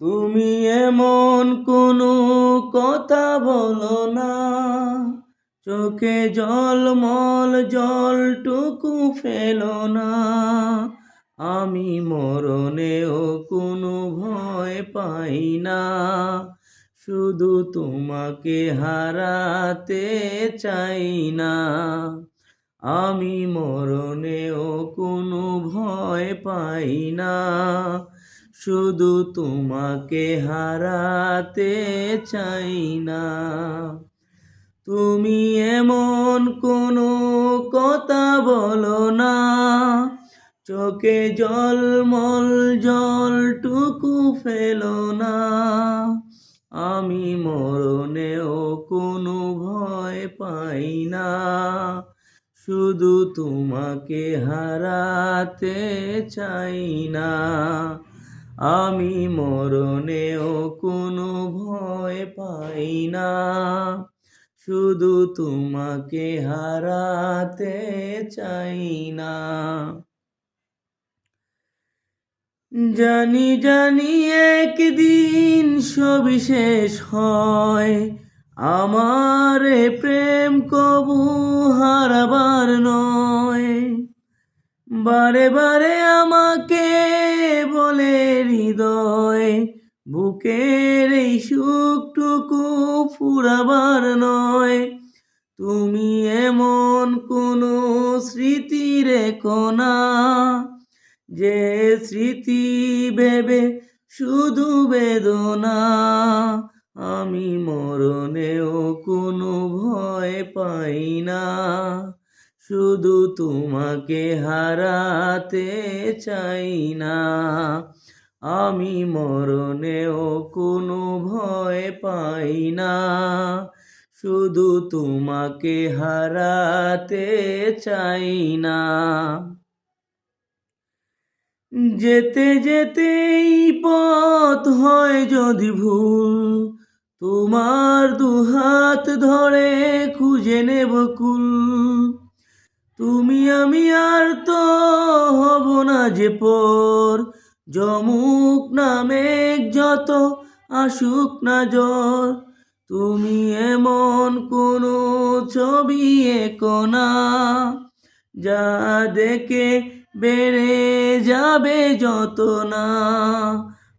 তুমি এমন কোনো কথা বলো না। চোখে জলমল জলটুকু ফেলো না। আমি মরণেও কোনো ভয় পাই না। শুধু তোমাকে হারাতে চাই না। আমি মরণেও কোনো ভয় পাই না। শুধু তোমাকে হারাতে চাই না। তুমি এমন কোনো কথা বলো না। চোখে জলমল জলটুকু ফেলো না। আমি মরণেও কোনো ভয় পাই না। শুধু তোমাকে হারাতে চাই না। আমি মরণেও কোনো ভয় পাই না। শুধু তোমাকে হারাতে চাই না। জানি জানি একদিন সবিশেষ হয়। আমার প্রেম কবু হারাবার নয়। বারে বারে আমাকে বলে হৃদয়, বুকের এই সুখটুকু ফুরাবার নয়। তুমি এমন কোনো স্মৃতি রেখো যে স্মৃতি ভেবে শুধু বেদনা। আমি মরণেও কোনো ভয় পাই না। শুধু তোমাকে হারাতে চাই না। আমি মরণেও কোনো ভয় পাই না। শুধু তোমাকে হারাতে চাই না। যেতে যেতেই পথ হয় যদি ভুল, তোমার দুহাত ধরে খুঁজে নেব কুল। তুমি আমি আর তো হব না যে পর। জমুক নামে যত, আসুক না জ্বর। তুমি এমন কোনো ছবি এঁকো না, যা দেখে বেড়ে যাবে যত না।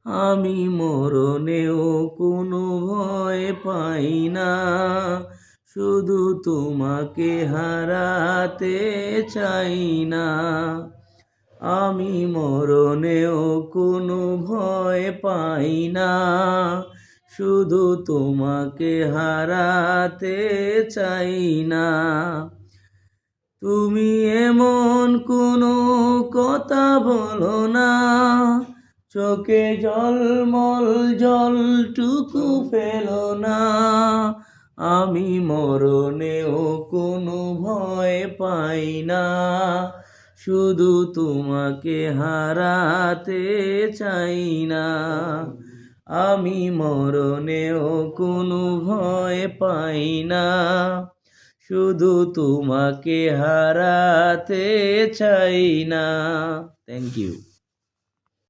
আমি মরণেও কোনো ভয় পাই না। শুধু তোমাকে হারাতে চাই না। আমি মরণেও কোনো ভয় পাই না। শুধু তোমাকে হারাতে চাই না। তুমি এমন কোনো কথা বলো না। চোখে জলমল জলটুকু ফেলো না। আমি মরণেও কোনো ভয় পাই না। শুধু তোমাকে হারাতে চাই না। আমি মরণেও কোনো ভয় পাই না। শুধু তোমাকে হারাতে চাই না। Thank you